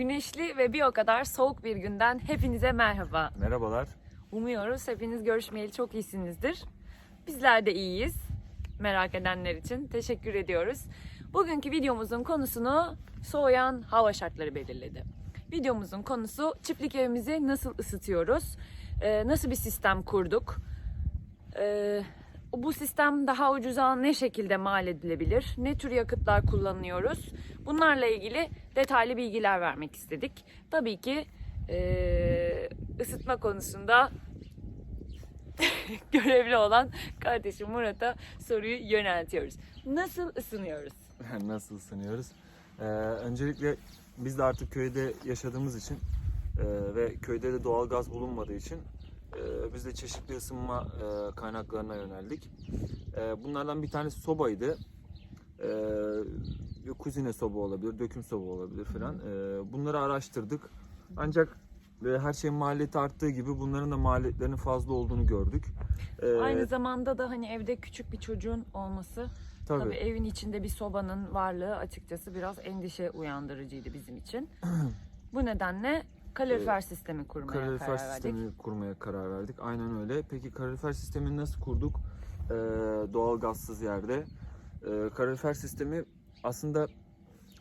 Güneşli ve bir o kadar soğuk bir günden hepinize merhaba. Merhabalar. Umuyoruz hepiniz görüşmeyeli çok iyisinizdir. Bizler de iyiyiz. Merak edenler için teşekkür ediyoruz. Bugünkü videomuzun konusunu soğuyan hava şartları belirledi. Videomuzun konusu çiftlik evimizi nasıl ısıtıyoruz? Ee, nasıl bir sistem kurduk? Ee, bu sistem daha ucuza ne şekilde mal edilebilir? Ne tür yakıtlar kullanıyoruz? Bunlarla ilgili detaylı bilgiler vermek istedik. Tabii ki ee, ısıtma konusunda görevli olan kardeşim Murat'a soruyu yöneltiyoruz. Nasıl ısınıyoruz? Nasıl ısınıyoruz? Ee, öncelikle biz de artık köyde yaşadığımız için e, ve köyde de doğal gaz bulunmadığı için e, biz de çeşitli ısınma e, kaynaklarına yöneldik. E, bunlardan bir tanesi sobaydı. E, kuzine soba olabilir, döküm soba olabilir falan. E, bunları araştırdık. Ancak e, her şeyin maliyeti arttığı gibi bunların da maliyetlerinin fazla olduğunu gördük. E, Aynı zamanda da hani evde küçük bir çocuğun olması tabii. Tabii evin içinde bir sobanın varlığı açıkçası biraz endişe uyandırıcıydı bizim için. Bu nedenle kalorifer sistemi kurmaya Kalorifer karar verdik. sistemi kurmaya karar verdik. Aynen öyle. Peki kalorifer sistemini nasıl kurduk? Ee, doğal gazsız yerde. Ee, kalorifer sistemi aslında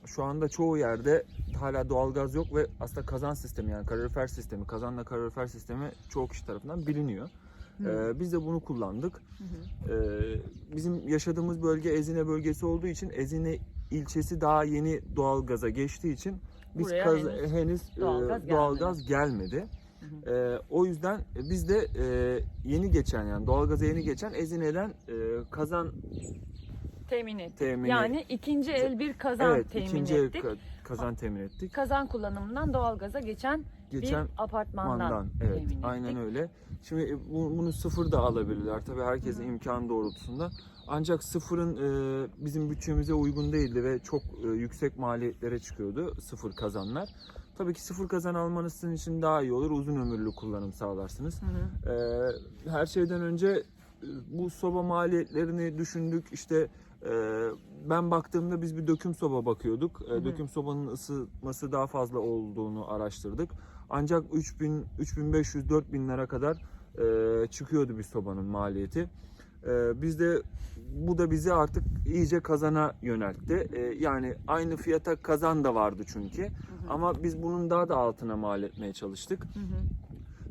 şu anda çoğu yerde hala doğal gaz yok ve aslında kazan sistemi yani kalorifer sistemi, kazanla kalorifer sistemi çoğu kişi tarafından biliniyor. Hı. Ee, biz de bunu kullandık. Hı hı. Ee, bizim yaşadığımız bölge Ezine bölgesi olduğu için Ezine ilçesi daha yeni doğal gaza geçtiği için biz Buraya kaz- henüz henüz, doğalgaz e, gelmedi. gelmedi. Hı hı. Ee, o yüzden biz de e, yeni geçen yani doğalgaza yeni geçen Ezine'den e, kazan Temin ettik. temini Yani ikinci el bir kazan evet temin ikinci el ettik. ka- kazan temin ettik. Kazan kullanımından doğalgaza geçen, Geçen bir apartmandan mandan evet temin ettik. aynen öyle. Şimdi e, bu- bunu sıfır da alabilirler tabii herkesin Hı imkanı doğrultusunda. Ancak sıfırın e, bizim bütçemize uygun değildi ve çok e, yüksek maliyetlere çıkıyordu sıfır kazanlar. Tabii ki sıfır kazan almanız sizin için daha iyi olur. Uzun ömürlü kullanım sağlarsınız. Hı hı. Ee, her şeyden önce e, bu soba maliyetlerini düşündük. İşte e, ben baktığımda biz bir döküm soba bakıyorduk. E, Hı hı. Döküm sobanın ısıtması daha fazla olduğunu araştırdık. Ancak 3000, 3500, 4000 lira kadar e, çıkıyordu bir sobanın maliyeti. E, biz de bu da bizi artık iyice kazana yöneltti. Yani aynı fiyata kazan da vardı çünkü. Hı hı. Ama biz bunun daha da altına mal etmeye çalıştık. Hı hı.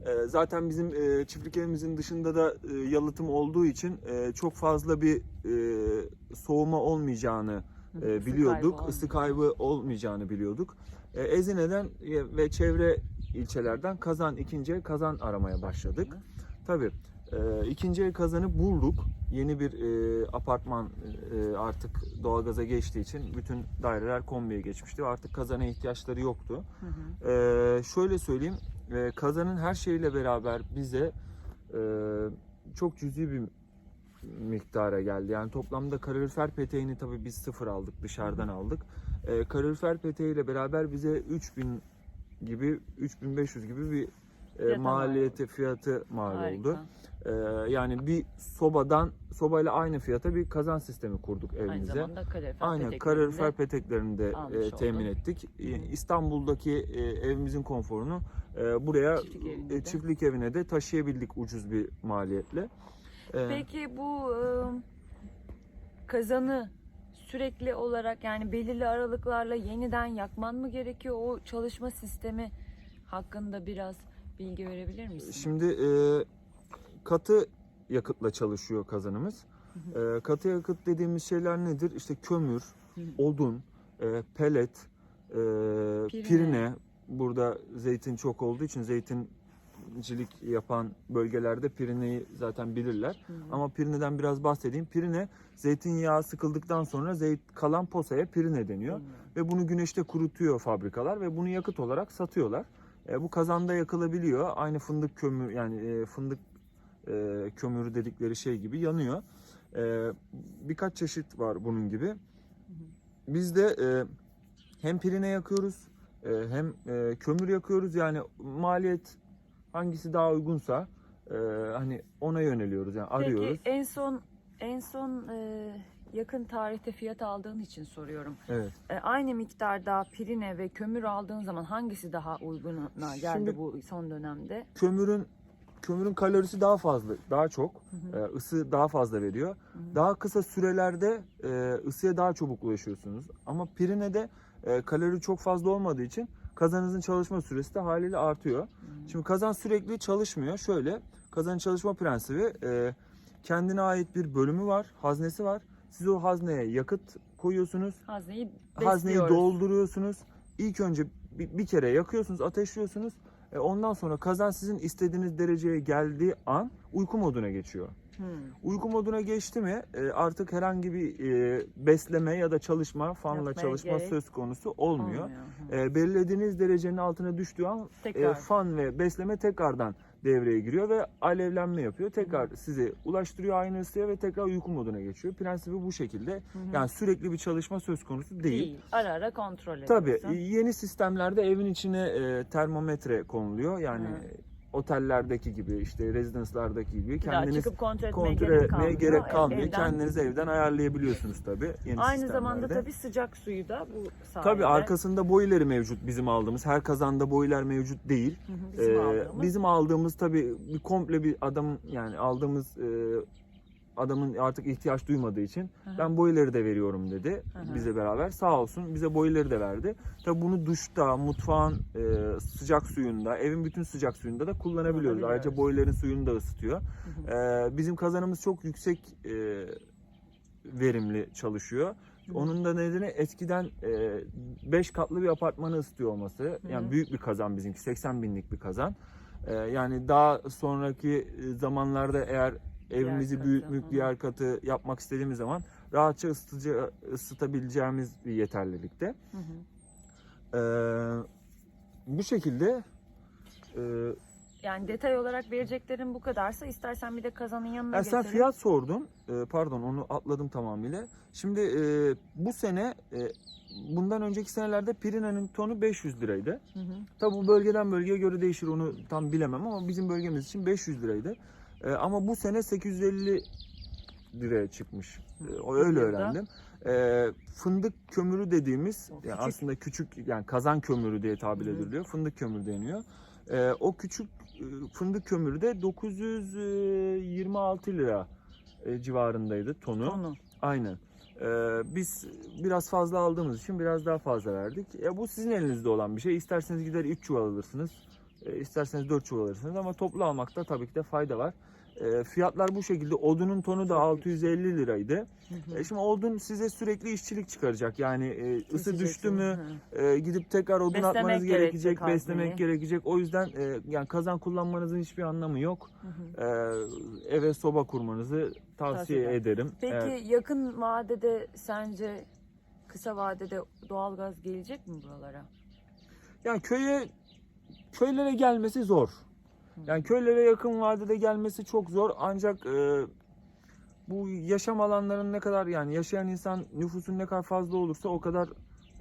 Ee, Zaten bizim e, çiftlik evimizin dışında da e, yalıtım olduğu için e, çok fazla bir e, soğuma olmayacağını e, biliyorduk. kaybı Isı kaybı olmayacağını biliyorduk. E, Ezine'den e, ve çevre ilçelerden kazan ikinci el kazan aramaya başladık. Tabii e, ikinci el kazanı bulduk. Yeni bir e, apartman e, artık doğalgaza geçtiği için bütün daireler kombiye geçmişti. Artık kazana ihtiyaçları yoktu. Hı hı. Ee, şöyle söyleyeyim, e, kazanın her şeyiyle beraber bize e, çok cüzi bir miktara geldi. Yani toplamda kalorifer peteğini tabii biz sıfır aldık, dışarıdan aldık. E, kalorifer peteğiyle beraber bize 3000 gibi, 3500 gibi bir e, maliyeti, fiyatı mal Harika. oldu. E, yani bir sobadan, sobayla aynı fiyata bir kazan sistemi kurduk Aynı evimize. zamanda kalorifer Aynen peteklerini kalorifer de- peteklerini de almış e, temin olduk. ettik. E, Hı. İstanbul'daki e, evimizin konforunu e, buraya Çiftlik evine e, de. çiftlik evine de taşıyabildik ucuz bir maliyetle. E, Peki bu ıı, kazanı sürekli olarak yani belirli aralıklarla yeniden yakman mı gerekiyor? O çalışma sistemi hakkında biraz bilgi verebilir misin? Şimdi e, katı yakıtla çalışıyor kazanımız. E, katı yakıt dediğimiz şeyler nedir? İşte kömür, Hı hı. odun, e, pelet, e, pirine. Burada zeytin çok olduğu için zeytincilik yapan bölgelerde pirineyi zaten bilirler. Hı hı. Ama pirineden biraz bahsedeyim. Pirine zeytinyağı sıkıldıktan sonra zeyt kalan posaya pirine deniyor. Bilmiyorum. Ve bunu güneşte kurutuyor fabrikalar ve bunu yakıt olarak satıyorlar. E, bu kazanda yakılabiliyor. Aynı fındık kömür yani e, fındık e, kömürü dedikleri şey gibi yanıyor. E, birkaç çeşit var bunun gibi. Biz de e, hem pirine yakıyoruz e, hem e, kömür yakıyoruz. Yani maliyet hangisi daha uygunsa e, hani ona yöneliyoruz. Yani arıyoruz. Peki en son en son e, yakın tarihte fiyat aldığın için soruyorum. Evet. E, aynı miktarda pirine ve kömür aldığın zaman hangisi daha uyguna geldi Şimdi- bu son dönemde? Kömürün kömürün kalorisi daha fazla, daha çok. hı. e, ısı daha fazla veriyor. hı. Daha kısa sürelerde e, ısıya daha çabuk ulaşıyorsunuz. Ama Pirine'de e, kalori çok fazla olmadığı için kazanınızın çalışma süresi de haliyle artıyor. Hmm. Şimdi kazan sürekli çalışmıyor. Şöyle kazanın çalışma prensibi kendine ait bir bölümü var, haznesi var. Siz o hazneye yakıt koyuyorsunuz. Hazneyi Hazneyi dolduruyorsunuz. İlk önce bir, bir kere yakıyorsunuz, ateşliyorsunuz. E, ondan sonra kazan sizin istediğiniz dereceye geldiği an uyku moduna geçiyor. Hmm. Uyku moduna geçti mi e, artık herhangi bir e, besleme ya da çalışma, fanla Yapmaya çalışma gerek söz konusu olmuyor. Olmuyor. E, belirlediğiniz derecenin altına düştüğü an Tekrar. fan ve besleme tekrardan devreye giriyor ve alevlenme yapıyor. Tekrar sizi ulaştırıyor aynı ısıya ve tekrar uyku moduna geçiyor. Prensibi bu şekilde. Hı hı. Yani sürekli bir çalışma söz konusu değil. Ara ara kontrol Tabii ediyorsun. e, yeni sistemlerde evin içine e, termometre konuluyor. Yani Hı. Otellerdeki gibi işte rezidanslardaki gibi kendiniz çıkıp kontrol etmeye gerek kalmıyor. gerek kalmıyor. evden- Kendiniz evden ayarlayabiliyorsunuz tabii yeni Aynı sistemlerde. zamanda tabii sıcak suyu da bu sayede. Tabii arkasında boileri mevcut bizim aldığımız. Her kazanda boiler mevcut değil. Hı hı, bizim Ee, aldığımız. bizim aldığımız tabii bir komple bir adam yani aldığımız e, adamın artık ihtiyaç duymadığı için hı. ben boileri de veriyorum dedi hı. bize beraber. Sağ olsun bize boileri de verdi. Tabii bunu duşta, mutfağın e, sıcak suyunda, evin bütün sıcak suyunda da kullanabiliyoruz. Ayrıca boilerin suyunu da ısıtıyor. Hı hı. Ee, bizim kazanımız çok yüksek e, verimli çalışıyor. Onun da nedeni eskiden 5 katlı bir apartmanı ısıtıyor olması. Hı. Yani büyük bir kazan bizimki 80 binlik bir kazan. Ee, yani daha sonraki e, zamanlarda eğer evimizi katı, büyütmek hı. diğer katı yapmak istediğimiz zaman rahatça ısıtıcı ısıtabileceğimiz bir yeterlilikte. Hı hı. Ee, bu şekilde e, Yani detay olarak vereceklerim bu kadarsa istersen bir de kazanın yanına Ya sen getirelim. fiyat sordun. Ee, pardon onu atladım tamamıyla. Şimdi e, bu sene e, bundan önceki senelerde Pirina'nın tonu 500 liraydı. Hı hı. Tabi bu bölgeden bölgeye göre değişir onu tam bilemem ama bizim bölgemiz için 500 liraydı. E, ama bu sene 850 liraya çıkmış. E, öyle öğrendim. E, fındık kömürü dediğimiz yani küçük. aslında küçük yani kazan kömürü diye tabir Hı ediliyor. Fındık kömürü deniyor. E, o küçük e, fındık kömürü de 926 lira e, civarındaydı tonu. Onu. Aynen. Ee, biz biraz fazla aldığımız için biraz daha fazla verdik. Ya bu sizin elinizde olan bir şey. İsterseniz gider 3 çuval alırsınız. E, isterseniz 4 çuval alırsınız ama toplu almakta tabii ki de fayda var. E, fiyatlar bu şekilde. Odunun tonu da 650 liraydı. E, şimdi odun size sürekli işçilik çıkaracak. Yani e, ısı düştü mü e, gidip tekrar odun Beslemek atmanız gerekecek gerekecek, beslemek gerekecek. O yüzden e, yani kazan kullanmanızın hiçbir anlamı yok. Hı hı. E, eve soba kurmanızı tavsiye ederim. ederim. Peki Evet. yakın vadede sence kısa vadede doğalgaz gelecek mi buralara? Yani köye köylere gelmesi zor. Yani köylere yakın vadede gelmesi çok zor ancak e, bu yaşam alanlarının ne kadar yani yaşayan insan nüfusun ne kadar fazla olursa o kadar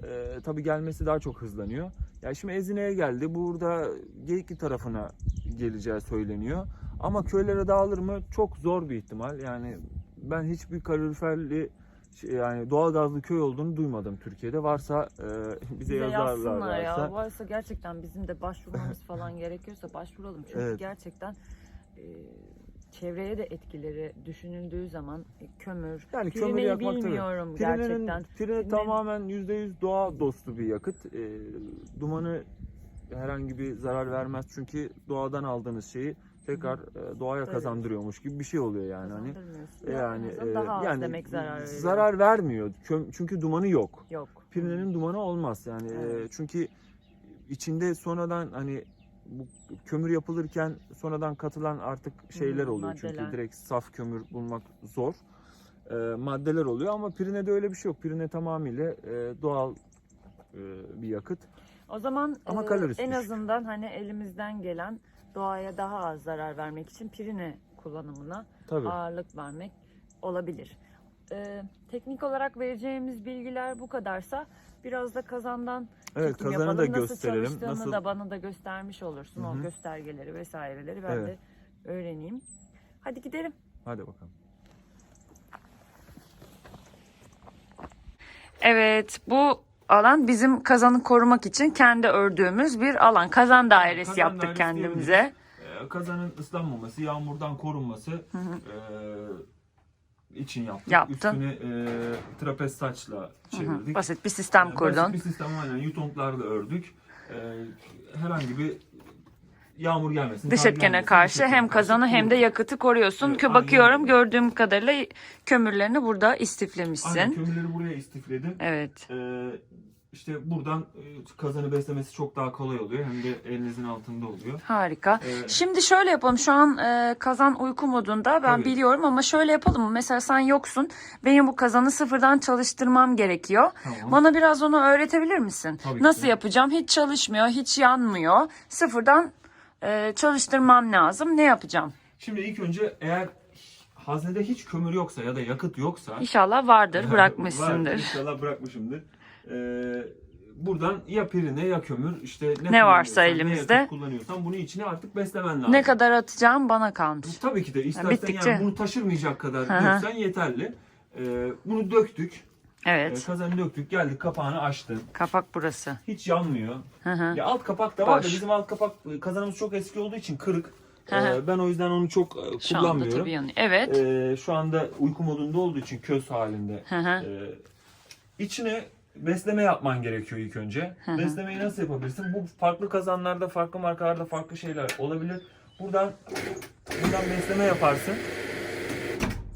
e, tabii gelmesi daha çok hızlanıyor. Yani şimdi Ezine'ye geldi. Burada Geyikli tarafına geleceği söyleniyor. Ama köylere dağılır mı? Çok zor bir ihtimal. Yani ben hiçbir kaloriferli şey, yani doğalgazlı köy olduğunu duymadım Türkiye'de. Varsa e, bize, Bize yazarlar yazsınlar ya. varsa. Gerçekten bizim de başvurmamız falan gerekiyorsa başvuralım. Çünkü Evet. gerçekten e, çevreye de etkileri düşünüldüğü zaman e, kömür, Yani kömür yakmak tabii. bilmiyorum Pirenenin, gerçekten. Pirene tamamen %100 doğa dostu bir yakıt. E, dumanı herhangi bir zarar vermez çünkü doğadan aldığınız şeyi tekrar e, doğaya Tabii. kazandırıyormuş gibi bir şey oluyor yani hani. Yani azından daha az yani demek zarar veriyor. zarar vermiyor. Çünkü dumanı yok. yok. Pirenenin dumanı olmaz yani. e, Evet. çünkü içinde sonradan hani bu kömür yapılırken sonradan katılan artık şeyler Hı, oluyor. maddeler. Çünkü direkt saf kömür bulmak zor. E, maddeler oluyor ama Pirine'de öyle bir şey yok. Pirine tamamıyla e, doğal e, bir yakıt. O zaman Ama e, en düşük. azından hani elimizden gelen doğaya daha az zarar vermek için pirine kullanımına Tabii. ağırlık vermek olabilir. E, teknik olarak vereceğimiz bilgiler bu kadarsa biraz da kazandan Evet çekim kazanı yapalım. da nasıl gösterelim. çalıştığını Nasıl da bana da göstermiş olursun Hı o göstergeleri vesaireleri ben Evet. de öğreneyim. Hadi gidelim. Hadi bakalım. Evet bu alan bizim kazanı korumak için kendi ördüğümüz bir alan. Kazan dairesi Kazan yaptık dairesi kendimize. Ee, kazanın ıslanmaması, yağmurdan korunması ee, için yaptık. Yaptın. Üstüne e, trapez saçla Hı hı, çevirdik. Basit bir sistem Ee, kurdun. Basit bir sistem aynen yutonklarla ördük. Ee, herhangi bir yağmur gelmesin. Dış etkene karşı hem kazanı hem de yakıtı koruyorsun. Evet, Kö aynen bakıyorum öyle. gördüğüm kadarıyla kömürlerini burada istiflemişsin. Aynen kömürleri buraya istifledim. Evet. Ee, işte buradan e, kazanı beslemesi çok daha kolay oluyor. Hem de elinizin altında oluyor. Harika. Ee, Şimdi şöyle yapalım. Şu an e, kazan uyku modunda ben Tabii. biliyorum ama şöyle yapalım mı? Mesela sen yoksun. Benim bu kazanı sıfırdan çalıştırmam gerekiyor. Tamam. Bana biraz onu öğretebilir misin? Tabii ki Nasıl de. yapacağım? Hiç çalışmıyor, hiç yanmıyor. Sıfırdan e, çalıştırmam lazım. Ne yapacağım? Şimdi ilk önce eğer haznede hiç kömür yoksa ya da yakıt yoksa İnşallah vardır, Var, bırakmışsındır. inşallah bırakmışımdır. Ee, buradan ya pirine ya kömür işte ne, Ne varsa kullanıyorsan, elimizde. Ne yakıt kullanıyorsan bunu içine artık beslemen lazım. Ne kadar atacağım bana kalmış. Tabii ki de istersen bittikçe. yani bunu taşırmayacak kadar Hı hı. döksen yeterli. Ee, bunu döktük. Ee, Evet. kazanı döktük. Geldik kapağını açtık. Kapak burası. Hiç yanmıyor. Hı hı. Ya alt kapak da var da Boş. bizim alt kapak kazanımız çok eski olduğu için kırık. Hı hı. Ee, ben o yüzden onu çok e, Şu anda kullanmıyorum. tabii yanıyor. Evet. Ee, şu anda uyku modunda olduğu için köz halinde. Hı hı. Ee, içine besleme yapman gerekiyor ilk önce. Hı. Beslemeyi nasıl yapabilirsin? Bu farklı kazanlarda, farklı markalarda farklı şeyler olabilir. Buradan buradan besleme yaparsın.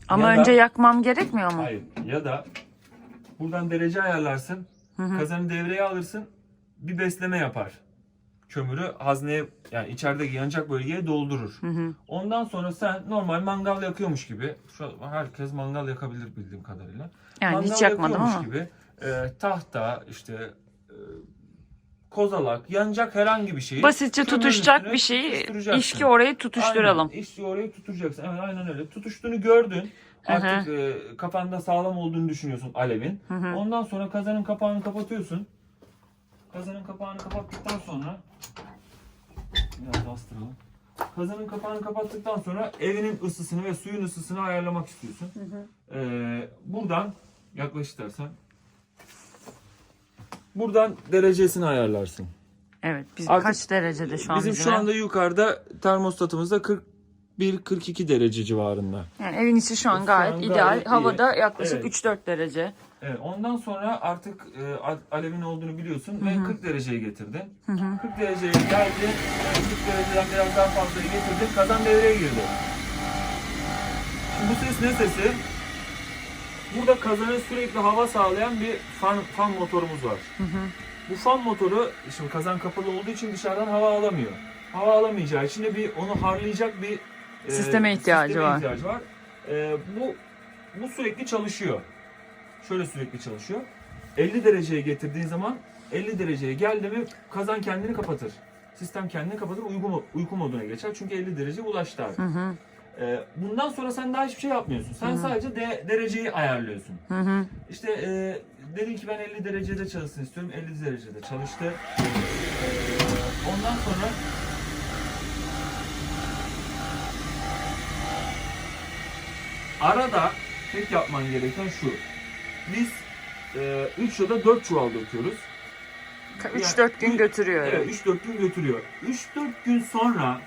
Ama ya da- önce yakmam gerekmiyor mu? Hayır. Ya da buradan derece ayarlarsın. Hı hı. Kazanı devreye alırsın. Bir besleme yapar. Kömürü hazneye yani içeride yanacak bölgeye doldurur. Hı hı. Ondan sonra sen normal mangal yakıyormuş gibi. Şu an herkes mangal yakabilir bildiğim kadarıyla. Yani Mangal hiç yakmadım ama. gibi e, tahta işte e, kozalak yanacak herhangi bir şeyi Basitçe tutuşacak bir şeyi tutuşturacaksın. işki orayı tutuşturalım. Aynen, işki orayı tutturacaksın. Evet aynen öyle. Tutuştuğunu gördün. Artık e, kafanda sağlam olduğunu düşünüyorsun alevin. Hı hı. Ondan sonra kazanın kapağını kapatıyorsun. Kazanın kapağını kapattıktan sonra biraz bastıralım. Kazanın kapağını kapattıktan sonra evinin ısısını ve suyun ısısını ayarlamak istiyorsun. Ee, buradan yaklaş istersen. Buradan derecesini ayarlarsın. Evet. Biz Artık kaç derecede şu an Bizim şu anda yukarıda termostatımızda 41-42 derece civarında. Yani evin içi şu an Şu gayet an ideal. gayet iyi. Havada yaklaşık Evet. 3-4 derece. Evet, ondan sonra artık e, alevin olduğunu biliyorsun ve 40 dereceye getirdin. Hı hı. 40 dereceye geldi. 40 dereceden biraz daha fazla getirdin. Kazan devreye girdi. Şimdi bu ses ne sesi? Burada kazana sürekli hava sağlayan bir fan, fan motorumuz var. Hı hı. Bu fan motoru şimdi kazan kapalı olduğu için dışarıdan hava alamıyor. Hava alamayacağı için de bir onu harlayacak bir Sisteme ihtiyacı sisteme var. ihtiyacı var. E, bu bu sürekli çalışıyor. Şöyle sürekli çalışıyor. 50 dereceye getirdiğin zaman 50 dereceye geldi mi kazan kendini kapatır. Sistem kendini kapatır uyku, uyku moduna geçer. Çünkü 50 derece ulaştı artık. Hı hı. E, bundan sonra sen daha hiçbir şey yapmıyorsun. Sen sadece de, dereceyi ayarlıyorsun. Hı hı. İşte e, dedin ki ben 50 derecede çalışsın istiyorum. 50 derecede çalıştı. Ondan sonra arada tek yapman gereken şu. Biz 3 ya da 4 çuval döküyoruz. 3-4 gün götürüyor. Evet 3-4 gün götürüyor. 3-4 gün sonra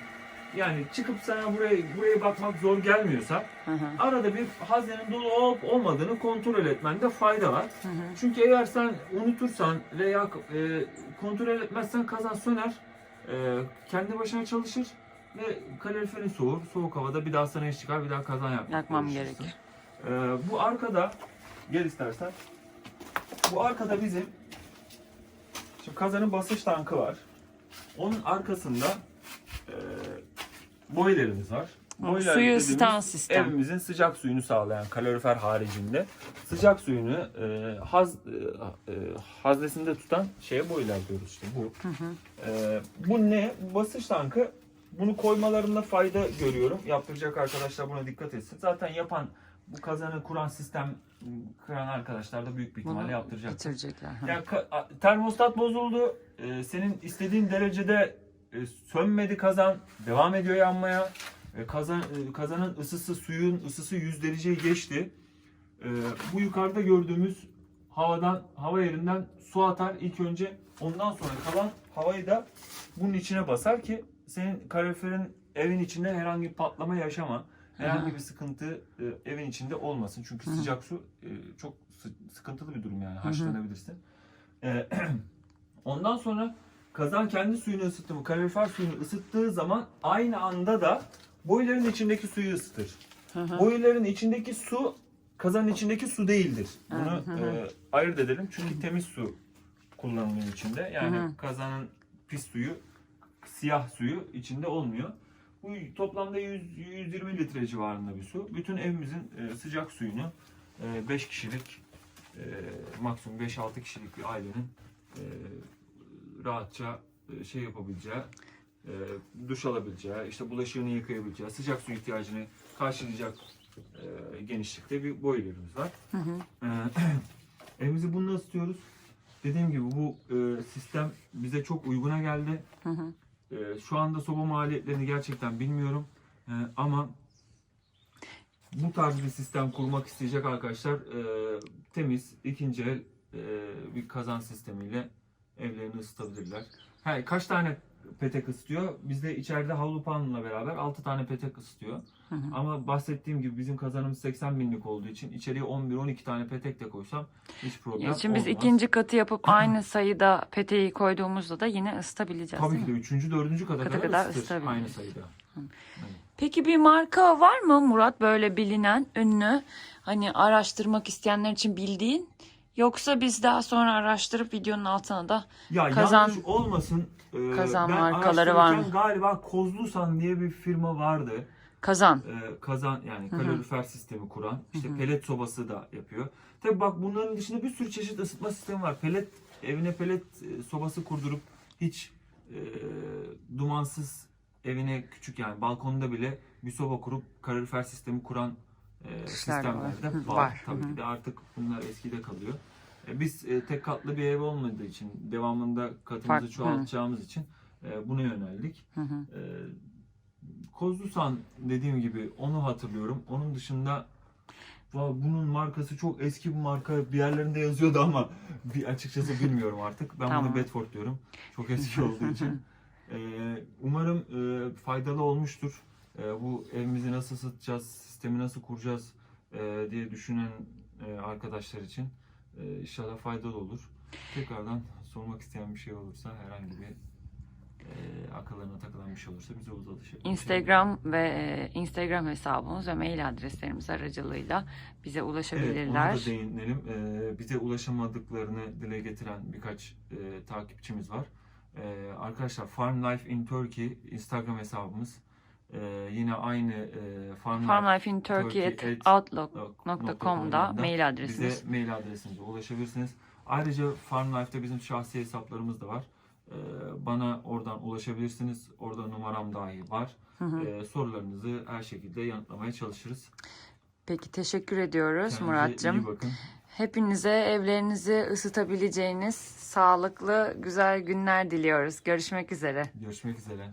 yani çıkıp sana buraya buraya bakmak zor gelmiyorsa Hı hı. arada bir haznenin dolu olup olmadığını kontrol etmende fayda var. Hı hı. Çünkü eğer sen unutursan veya e, kontrol etmezsen kazan söner, e, kendi başına çalışır ve kaloriferin soğur. Soğuk havada bir daha sana iş çıkar, bir daha kazan yapmak Yakmam çalışırsın. gerekir. E, bu arkada, gel istersen. Bu arkada bizim şimdi kazanın basınç tankı var. Onun arkasında e, boilerimiz var. Boiler Suyu ısıtan sistem. Evimizin sıcak suyunu sağlayan kalorifer haricinde sıcak suyunu e, haz e, e, haznesinde tutan şeye boiler diyoruz işte bu. Hı hı. E, bu ne? Basınç tankı. Bunu koymalarında fayda görüyorum. Yaptıracak arkadaşlar buna dikkat etsin. Zaten yapan bu kazanı kuran sistem kuran arkadaşlar da büyük bir ihtimalle Bunu yaptıracak. bitirecekler. Yani termostat bozuldu. Ee, senin istediğin derecede e, sönmedi kazan. Devam ediyor yanmaya. E, kazan e, kazanın ısısı suyun ısısı 100 dereceyi geçti. E, bu yukarıda gördüğümüz havadan hava yerinden su atar ilk önce. Ondan sonra kalan havayı da bunun içine basar ki senin kaloriferin evin içinde herhangi bir patlama yaşama. Herhangi bir sıkıntı e, evin içinde olmasın. Çünkü sıcak su e, çok sı- sıkıntılı bir durum yani haşlanabilirsin. E, ondan sonra kazan kendi suyunu ısıttı mı, kalorifer suyunu ısıttığı zaman aynı anda da boiler'ın içindeki suyu ısıtır. Boiler'ın içindeki su kazanın içindeki su değildir. Bunu e, ayırt edelim çünkü temiz su kullanılıyor içinde. Yani kazanın pis suyu, siyah suyu içinde olmuyor. Bu toplamda 100, 120 litre civarında bir su. Bütün evimizin e, sıcak suyunu 5 kişilik, e, maksimum 5-6 kişilik bir ailenin e, rahatça e, şey yapabileceği, e, duş alabileceği, işte bulaşığını yıkayabileceği, sıcak su ihtiyacını karşılayacak e, genişlikte bir boilerimiz var. E, evimizi bununla ısıtıyoruz. Dediğim gibi bu e, sistem bize çok uyguna geldi. E, şu anda soba maliyetlerini gerçekten bilmiyorum. E, ama bu tarz bir sistem kurmak isteyecek arkadaşlar e, temiz ikinci el e, bir kazan sistemiyle evlerini ısıtabilirler. Ha, kaç tane petek ısıtıyor? Bizde içeride havlu panla beraber 6 tane petek ısıtıyor. Ama bahsettiğim gibi bizim kazanımız 80 binlik olduğu için içeriye 11-12 tane petek de koysam hiç problem Şimdi biz olmaz. ikinci katı yapıp aynı sayıda peteği koyduğumuzda da yine ısıtabileceğiz Tabii ki de üçüncü, dördüncü kata Kata kadar, kadar ısıtır aynı sayıda. Peki bir marka var mı Murat böyle bilinen, ünlü, hani araştırmak isteyenler için bildiğin? Yoksa biz daha sonra araştırıp videonun altına da Ya Kazan- olmasın. e, Kazan ben markaları var mı? Galiba Kozlusan diye bir firma vardı. kazan. E, kazan yani kalorifer sistemi kuran. işte pelet sobası da yapıyor. Tabii bak bunların dışında bir sürü çeşit ısıtma sistemi var. Pelet evine pelet e, sobası kurdurup hiç e, dumansız evine küçük yani balkonda bile bir soba kurup kalorifer sistemi kuran e, Kişiler de var. var. Tabii Hı hı. ki de artık bunlar eskide kalıyor. E, Biz e, tek katlı bir ev olmadığı için devamında katımızı çoğaltacağımız için e, buna yöneldik. Hı hı. E, Kozlusan dediğim gibi onu hatırlıyorum. Onun dışında bunun markası çok eski bir marka. Bir yerlerinde yazıyordu ama bir açıkçası bilmiyorum artık. Ben Tamam. bunu Bedford diyorum. Çok eski olduğu için. Umarım e, faydalı olmuştur. E, bu evimizi nasıl ısıtacağız, sistemi nasıl kuracağız e, diye düşünen e, arkadaşlar için e, inşallah faydalı olur. Tekrardan sormak isteyen bir şey olursa herhangi bir e, akıllarına takılan bir şey olursa bize ulaşabilir. Instagram ve e, Instagram hesabımız ve mail adreslerimiz aracılığıyla bize Evet, ona ulaşabilirler. da değinelim. Ee, bize ulaşamadıklarını dile getiren birkaç e, takipçimiz var. Ee, arkadaşlar Farm Life in Turkey Instagram hesabımız. Ee, yine aynı e, Farm, Life farmlifeinturkey@outlook.com'da outlook.com'da mail adresimiz. Bize mail adresimize ulaşabilirsiniz. Ayrıca Farm Life'da bizim şahsi hesaplarımız da var. Ee, bana oradan ulaşabilirsiniz. Orada numaram dahi var. Ee, sorularınızı her şekilde yanıtlamaya çalışırız. Peki teşekkür ediyoruz Muratcığım. Hepinize evlerinizi ısıtabileceğiniz sağlıklı, güzel günler diliyoruz. Görüşmek üzere. Görüşmek üzere.